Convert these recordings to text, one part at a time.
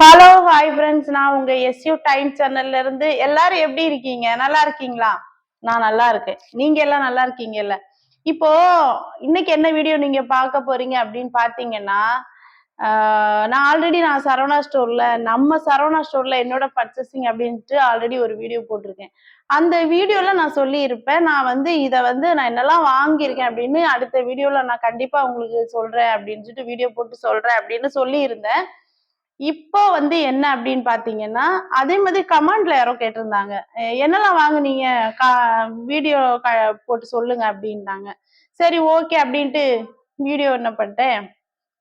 Hello hi friends நான் உங்க SU time சேனல்ல இருந்து எல்லாரும் எப்படி இருக்கீங்க? நல்லா இருக்கீங்களா? நான் நல்லா இருக்கேன். நீங்க எல்லாம் நல்லா இருக்கீங்கல்ல? இப்போ இன்னைக்கு என்ன வீடியோ நீங்க பார்க்க போறீங்க அப்படின்னு பாத்தீங்கன்னா நான் ஆல்ரெடி நான் சரவணா ஸ்டோர்ல நம்ம சரவணா ஸ்டோர்ல என்னோட பர்ச்சேசிங் அப்படின்ட்டு ஆல்ரெடி ஒரு வீடியோ போட்டிருக்கேன். அந்த வீடியோல நான் சொல்லியிருப்பேன். நான் வந்து இதை வந்து நான் என்னெல்லாம் வாங்கியிருக்கேன் அப்படின்னு அடுத்த வீடியோல நான் கண்டிப்பா உங்களுக்கு சொல்றேன் அப்படின்னு சொல்லிட்டு வீடியோ போட்டு சொல்றேன் அப்படின்னு சொல்லியிருந்தேன். இப்போ வந்து என்ன அப்படின்னு பாத்தீங்கன்னா அதே மாதிரி கமெண்ட்ல யாரோ கேட்டிருந்தாங்க. என்னெல்லாம் வாங்குனீங்க? கா வீடியோ க போட்டு சொல்லுங்க அப்படின்னாங்க. சரி ஓகே அப்படின்ட்டு வீடியோ என்ன பண்ணிட்டேன்?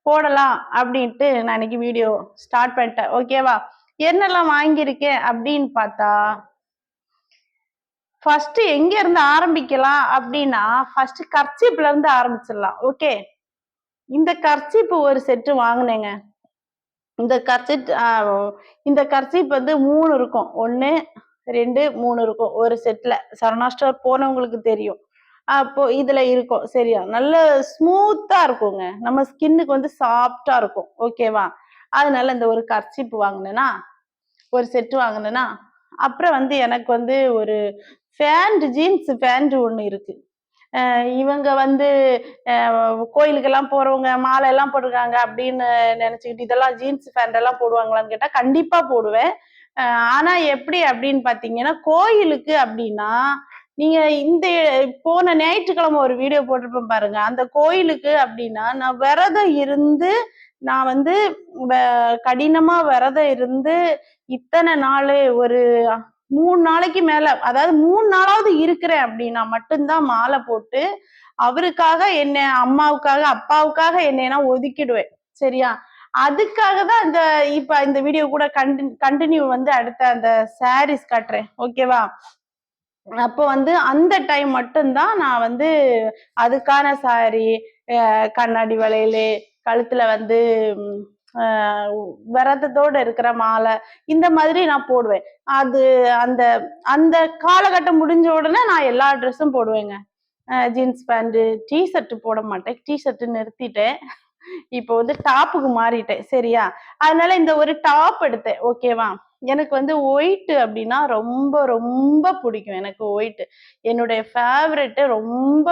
போடலாம் அப்படின்ட்டு நான் இன்னைக்கு வீடியோ ஸ்டார்ட் பண்ணிட்டேன். ஓகேவா என்னெல்லாம் வாங்கியிருக்கேன் அப்படின்னு பார்த்தா ஃபர்ஸ்ட் எங்க இருந்து ஆரம்பிக்கலாம் அப்படின்னா ஃபர்ஸ்ட் கர்ச்சிப்ல இருந்து ஆரம்பிச்சிடலாம். ஓகே இந்த கர்ச்சிப்பு ஒரு செட்டு வாங்கினேங்க. இந்த கர்ச்சிட் இந்த கர்ச்சிப் வந்து மூணு இருக்கும். ஒன்று ரெண்டு மூணு இருக்கும். ஒரு செட்டில் சரணா ஸ்டோர் போனவங்களுக்கு தெரியும். அப்போ இதில் இருக்கும். சரியா? நல்ல ஸ்மூத்தாக இருக்குங்க. நம்ம ஸ்கின்னுக்கு வந்து சாஃப்டாக இருக்கும். ஓகேவா அதனால இந்த ஒரு கர்ச்சிப் வாங்கினேன்னா ஒரு செட்டு வாங்கினேன்னா அப்புறம் வந்து எனக்கு வந்து ஒரு ஃபேண்ட் ஜீன்ஸ் ஃபேண்ட் ஒன்று இருக்குது இவங்க வந்து கோயிலுக்கெல்லாம் போறவங்க மாலை எல்லாம் போட்டிருக்காங்க அப்படின்னு நினைச்சுக்கிட்டு இதெல்லாம் ஜீன்ஸ் பேண்ட் எல்லாம் போடுவாங்களான்னு கேட்டா கண்டிப்பா போடுவேன். ஆனா எப்படி அப்படின்னு பாத்தீங்கன்னா கோயிலுக்கு அப்படின்னா நீங்க இந்த போன ஞாயிற்றுக்கிழமை ஒரு வீடியோ போட்டிருப்பேன் பாருங்க. அந்த கோயிலுக்கு அப்படின்னா நான் விரதம் இருந்து நான் வந்து வ- கடினமா விரதம் இருந்து இத்தனை நாள் ஒரு மூணு நாளைக்கு மேல அதாவது மூணு நாளாவது இருக்கிறேன் அப்படின்னா மட்டும்தான் மாலை போட்டு அவருக்காக என்ன அம்மாவுக்காக அப்பாவுக்காக என்னைனா ஒதுக்கிடுவேன். சரியா? அதுக்காக தான் இந்த இப்ப இந்த வீடியோ கூட கண்டி கண்டினியூ வந்து அடுத்த அந்த சாரீஸ் காட்டுறேன். ஓகேவா அப்போ வந்து அந்த டைம் மட்டும்தான் நான் வந்து அதுக்கான சாரி கண்ணாடி வளையல் கழுத்துல வந்து விரதத்தோட இருக்கிற மாலை இந்த மாதிரி நான் போடுவேன். அது அந்த அந்த காலகட்டம் முடிஞ்ச உடனே நான் எல்லா ட்ரெஸ்ஸும் போடுவேங்க. ஜீன்ஸ் பேண்ட்டு டி ஷர்ட் போட மாட்டேன். டி ஷர்ட் நிறுத்திட்டேன். இப்போ வந்து டாப்புக்கு மாறிட்டேன். சரியா? அதனால இந்த ஒரு டாப் எடுத்தேன். ஓகேவா எனக்கு வந்து ஒயிட் அப்படின்னா ரொம்ப ரொம்ப பிடிக்கும். எனக்கு ஒயிட் என்னுடைய ஃபேவரெட்டு ரொம்ப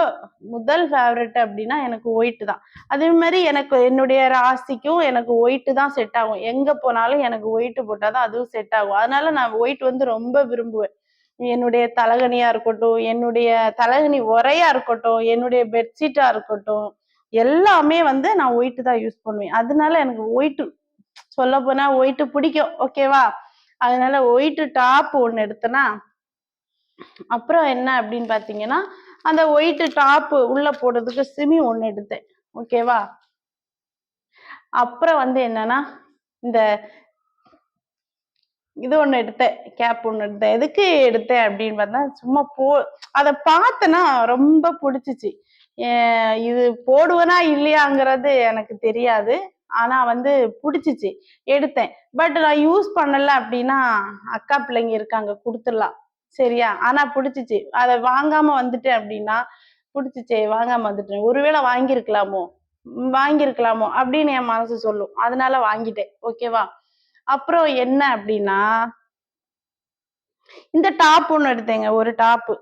முதல் ஃபேவரெட் அப்படின்னா எனக்கு ஒயிட் தான். அதே மாதிரி எனக்கு என்னுடைய ராசிக்கும் எனக்கு ஒயிட்டு தான் செட் ஆகும். எங்கே போனாலும் எனக்கு ஒயிட்டு போட்டால் தான் அதுவும் செட் ஆகும். அதனால நான் ஒயிட் வந்து ரொம்ப விரும்புவேன். என்னுடைய தலகணியா இருக்கட்டும் என்னுடைய தலகணி உரையா இருக்கட்டும் என்னுடைய பெட்ஷீட்டா இருக்கட்டும் எல்லாமே வந்து நான் ஒயிட்டு தான் யூஸ் பண்ணுவேன். அதனால எனக்கு ஒயிட்டு சொல்ல போனா ஒயிட்டு பிடிக்கும். ஓகேவா அதனால ஒயிட் டாப் ஒன்று எடுத்தேன்னா அப்புறம் என்ன அப்படின்னு பாத்தீங்கன்னா அந்த ஒயிட் டாப் உள்ள போடுறதுக்கு சிமி ஒன்று எடுத்தேன். ஓகேவா அப்புறம் வந்து என்னன்னா இந்த இது ஒன்று எடுத்தேன் கேப் ஒன்று எடுத்தேன். எதுக்கு எடுத்தேன் அப்படின்னு பார்த்தா சும்மா போ அதை பார்த்தேன்னா ரொம்ப பிடிச்சிச்சு. இது போடுவேனா இல்லையாங்கிறது எனக்கு தெரியாது. ஆனா வந்து பிடிச்சிச்சு. எடுத்தேன். பட் நான் யூஸ் பண்ணல அப்படின்னா அக்கா பிள்ளைங்க இருக்காங்க கொடுத்துடலாம். சரியா? ஆனா பிடிச்சிச்சு. அதை வாங்காம வந்துட்டேன் அப்படின்னா பிடிச்சிச்சே வாங்காமல் வந்துட்டேன். ஒருவேளை வாங்கியிருக்கலாமோ? வாங்கியிருக்கலாமோ? அப்படின்னு என் மனசு சொல்லும். அதனால வாங்கிட்டேன். ஓகேவா அப்புறம் என்ன அப்படின்னா இந்த டாப் ஒன்று எடுத்தேங்க ஒரு டாப்பு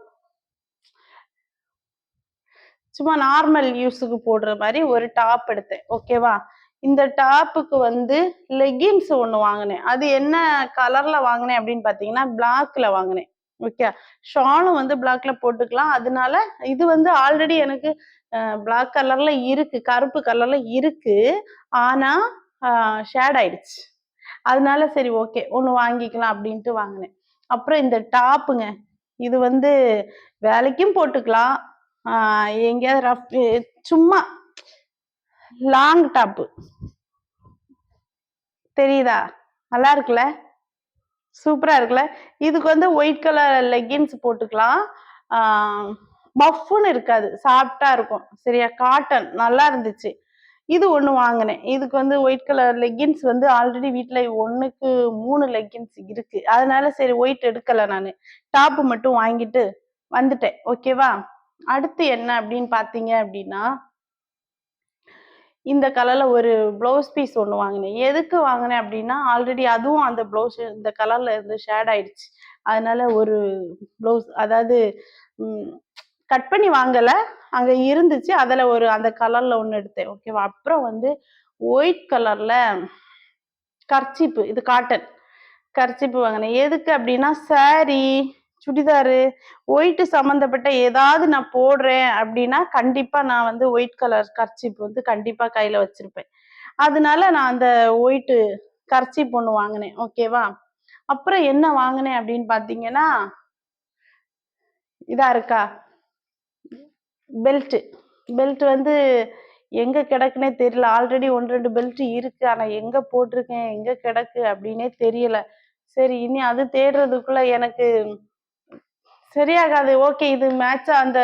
சும்மா நார்மல் யூஸுக்கு போடுற மாதிரி ஒரு டாப் எடுத்தேன். ஓகேவா இந்த டாப்புக்கு வந்து லெகின்ஸ் ஒன்று வாங்கினேன். அது என்ன கலர்ல வாங்கினேன் அப்படின்னு பார்த்தீங்கன்னா பிளாக்ல வாங்கினேன். ஓகே ஷாலும் வந்து பிளாக்ல போட்டுக்கலாம். அதனால இது வந்து ஆல்ரெடி எனக்கு பிளாக் கலர்ல இருக்கு கருப்பு கலர்ல இருக்கு. ஆனா ஷேட் ஆயிடுச்சு. அதனால சரி ஓகே ஒன்று வாங்கிக்கலாம் அப்படின்ட்டு வாங்கினேன். அப்புறம் இந்த டாப்புங்க இது வந்து வேலைக்கும் போட்டுக்கலாம். எங்கேயாவது ரஃப் சும்மா லாங் டாப்பு தெரியுதா? நல்லா இருக்குல்ல? சூப்பரா இருக்குல்ல? இதுக்கு வந்து ஒயிட் கலர் லெகின்ஸ் போட்டுக்கலாம். பஃப்னு இருக்காது. சாஃப்டா இருக்கும். சரியா? காட்டன் நல்லா இருந்துச்சு. இது ஒன்று வாங்கினேன். இதுக்கு வந்து ஒயிட் கலர் லெகின்ஸ் வந்து ஆல்ரெடி வீட்டில் ஒன்றுக்கு மூணு லெகின்ஸ் இருக்கு. அதனால சரி ஒயிட் எடுக்கலை நான். டாப்பு மட்டும் வாங்கிட்டு வந்துட்டேன். ஓகேவா அடுத்து என்ன அப்படின்னு பார்த்தீங்க அப்படின்னா இந்த கலரில் ஒரு ப்ளவுஸ் பீஸ் ஒன்று வாங்கினேன். எதுக்கு வாங்கினேன் அப்படின்னா ஆல்ரெடி அதுவும் அந்த ப்ளவுஸ் இந்த கலரில் இருந்து ஷேட் ஆயிடுச்சு. அதனால ஒரு ப்ளவுஸ் அதாவது கட் பண்ணி வாங்கலை. அங்கே இருந்துச்சு. அதில் ஒரு அந்த கலரில் ஒன்று எடுத்தேன். ஓகேவா அப்புறம் வந்து ஒயிட் கலரில் கர்ச்சிப்பு இது காட்டன் கர்ச்சிப்பு வாங்கினேன். எதுக்கு அப்படின்னா சாரீ சுடிதாரு ஒயிட்டு சம்மந்தப்பட்ட ஏதாவது நான் போடுறேன் அப்படின்னா கண்டிப்பாக நான் வந்து ஒயிட் கலர் கர்ச்சிப் வந்து கண்டிப்பாக கையில் வச்சுருப்பேன். அதனால நான் அந்த ஒயிட்டு கர்ச்சிப் ஒன்று வாங்கினேன். ஓகேவா அப்புறம் என்ன வாங்கினேன் அப்படின்னு பார்த்தீங்கன்னா இதாக இருக்கா? பெல்ட்டு பெல்ட் வந்து எங்கே கிடக்குனே தெரியல. ஆல்ரெடி ஒன்று ரெண்டு பெல்ட் இருக்குது ஆனால் எங்கே போட்டிருக்கேன்? எங்கே கிடக்கு? அப்படின்னே தெரியல. சரி இனி அது தேடுறதுக்குள்ள எனக்கு சரியாகாது. ஓகே இது மேட்சா அந்த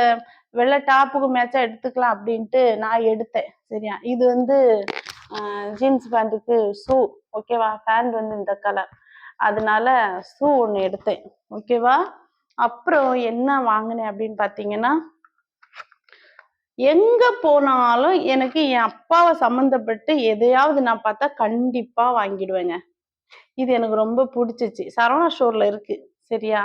வெள்ளை டாப்புக்கு மேட்சா எடுத்துக்கலாம் அப்படின்ட்டு நான் எடுத்தேன். சரியா? இது வந்து ஜீன்ஸ் பேண்ட்டுக்கு ஷூ. ஓகேவா பேண்ட் வந்து இந்த கலர் அதனால ஷூ ஒன்று எடுத்தேன். ஓகேவா அப்புறம் என்ன வாங்கினேன் அப்படின்னு பார்த்தீங்கன்னா எங்க போனாலும் எனக்கு என் அப்பாவை சம்மந்தப்பட்டு எதையாவது நான் பார்த்தா கண்டிப்பா வாங்கிடுவேங்க. இது எனக்கு ரொம்ப பிடிச்சிச்சு. சரவணா ஸ்டோர்ல இருக்கு. சரியா?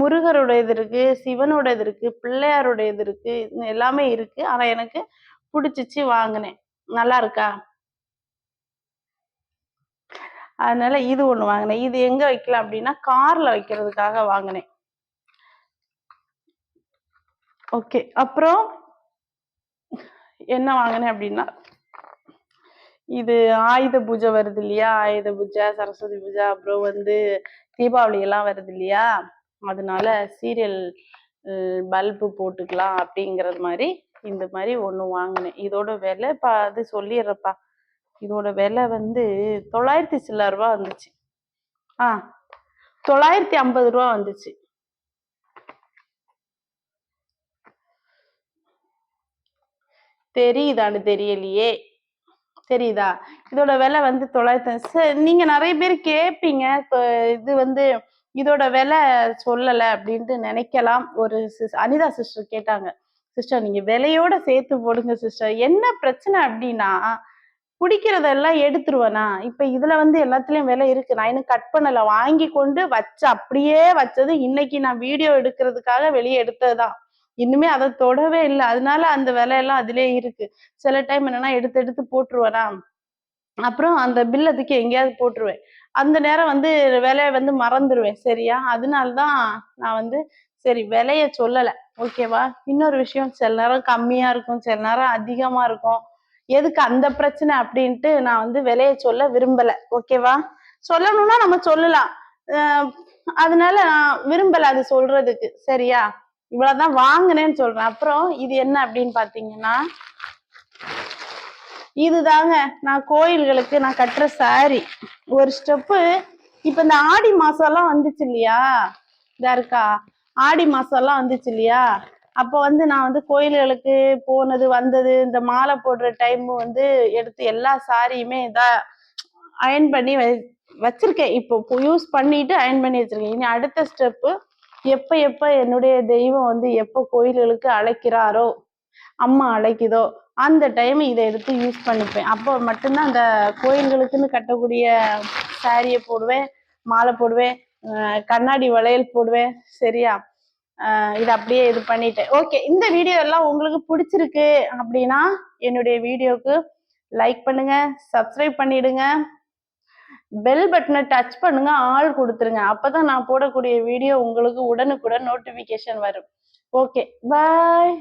முருகரோட இது இருக்கு சிவனோட இது இருக்கு பிள்ளையாரோட இது இருக்கு எல்லாமே இருக்கு. ஆனால் எனக்கு பிடிச்சிச்சு வாங்கினேன். நல்லா இருக்கா? அதனால இது ஒன்று வாங்கினேன். இது எங்கே வைக்கலாம் அப்படின்னா காரில் வைக்கிறதுக்காக வாங்கினேன். ஓகே அப்புறம் என்ன வாங்கினேன் அப்படின்னா இது ஆயுத பூஜை வருது இல்லையா? ஆயுத பூஜை சரஸ்வதி பூஜை அப்புறம் வந்து தீபாவளி எல்லாம் வருது இல்லையா? அதனால சீரியல் பல்பு போட்டுக்கலாம் அப்படிங்கிறது மாதிரி இந்த மாதிரி ஒன்று வாங்கினேன். இதோட விலை பா அது சொல்லிடுறப்பா இதோட விலை வந்து தொள்ளாயிரத்தி சில்லற ரூபா வந்துச்சு. ஆ தொள்ளாயிரத்தி ஐம்பது ரூபா வந்துச்சு. தெரியுதான்னு தெரியலையே. தெரியுதா? இதோட விலை வந்து தொள்ளாயிரத்தி நீங்கள் நிறைய பேர் கேட்பீங்க. இது வந்து இதோட விலை சொல்லலை அப்படின்ட்டு நினைக்கலாம். ஒரு சிஸ் அனிதா சிஸ்டர் கேட்டாங்க. சிஸ்டர் நீங்க விலையோட சேர்த்து போடுங்க சிஸ்டர் என்ன பிரச்சனை அப்படின்னா பிடிக்கிறதெல்லாம் எடுத்துருவேனா? இப்ப இதுல வந்து எல்லாத்துலயும் விலை இருக்கு. நான் இன்னும் கட் பண்ணல. வாங்கி கொண்டு வச்ச அப்படியே வச்சது இன்னைக்கு நான் வீடியோ எடுக்கிறதுக்காக வெளியே எடுத்ததுதான். இன்னுமே அதை தொடவே இல்லை. அதனால அந்த விலையெல்லாம் அதிலே இருக்கு. சில டைம் என்னன்னா எடுத்து எடுத்து போட்டுருவேனா? அப்புறம் அந்த பில்லை தூக்கி எங்கேயாவது போட்டுருவேன். அந்த நேரம் வந்து விலையை வந்து மறந்துடுவேன் சரியா? அதனாலதான் நான் வந்து சரி விலைய சொல்லலை. ஓகேவா இன்னொரு விஷயம் சில நேரம் கம்மியா இருக்கும் சில நேரம் அதிகமா இருக்கும். எதுக்கு அந்த பிரச்சனை அப்படின்ட்டு நான் வந்து விலைய சொல்ல விரும்பல. ஓகேவா சொல்லணும்னா நம்ம சொல்லலாம். அதனால நான் விரும்பலை அது சொல்றதுக்கு. சரியா? இவ்வளவுதான் வாங்கினேன்னு சொல்றேன். அப்புறம் இது என்ன அப்படின்னு பாத்தீங்கன்னா இதுதாங்க நான் கோயில்களுக்கு நான் கட்டுற சாரி ஒரு ஸ்டெப்பு இப்ப இந்த ஆடி மாசம்லாம் வந்துச்சு இல்லையா? இதா இருக்கா? ஆடி மாசம்லாம் வந்துச்சு இல்லையா? அப்போ வந்து நான் வந்து கோயில்களுக்கு போனது வந்தது இந்த மாலை போடுற டைம் வந்து எடுத்து எல்லா சாரியுமே இதா அயன் பண்ணி வச்சிருக்கேன். இப்போ யூஸ் பண்ணிட்டு அயன் பண்ணி வச்சிருக்கேன். இனி அடுத்த ஸ்டெப்பு எப்ப எப்ப என்னுடைய தெய்வம் வந்து எப்போ கோயில்களுக்கு அழைக்கிறாரோ அம்மா அழைக்குதோ அந்த டைம் இதை எடுத்து யூஸ் பண்ணிப்பேன். அப்போ மட்டும்தான் அந்த கோயில்களுக்குன்னு கட்டக்கூடிய சாரியை போடுவேன் மாலை போடுவேன் கண்ணாடி வளையல் போடுவேன். சரியா? இதை இது அப்படியே இது பண்ணிட்டேன். ஓகே இந்த வீடியோ எல்லாம் உங்களுக்கு பிடிச்சிருக்கு அப்படின்னா என்னுடைய வீடியோக்கு லைக் பண்ணுங்க சப்ஸ்கிரைப் பண்ணிடுங்க. பெல் பட்டனை டச் பண்ணுங்க ஆள் கொடுத்துருங்க. அப்பதான் நான் போடக்கூடிய வீடியோ உங்களுக்கு உடனுக்குடன் நோட்டிபிகேஷன் வரும். Okay bye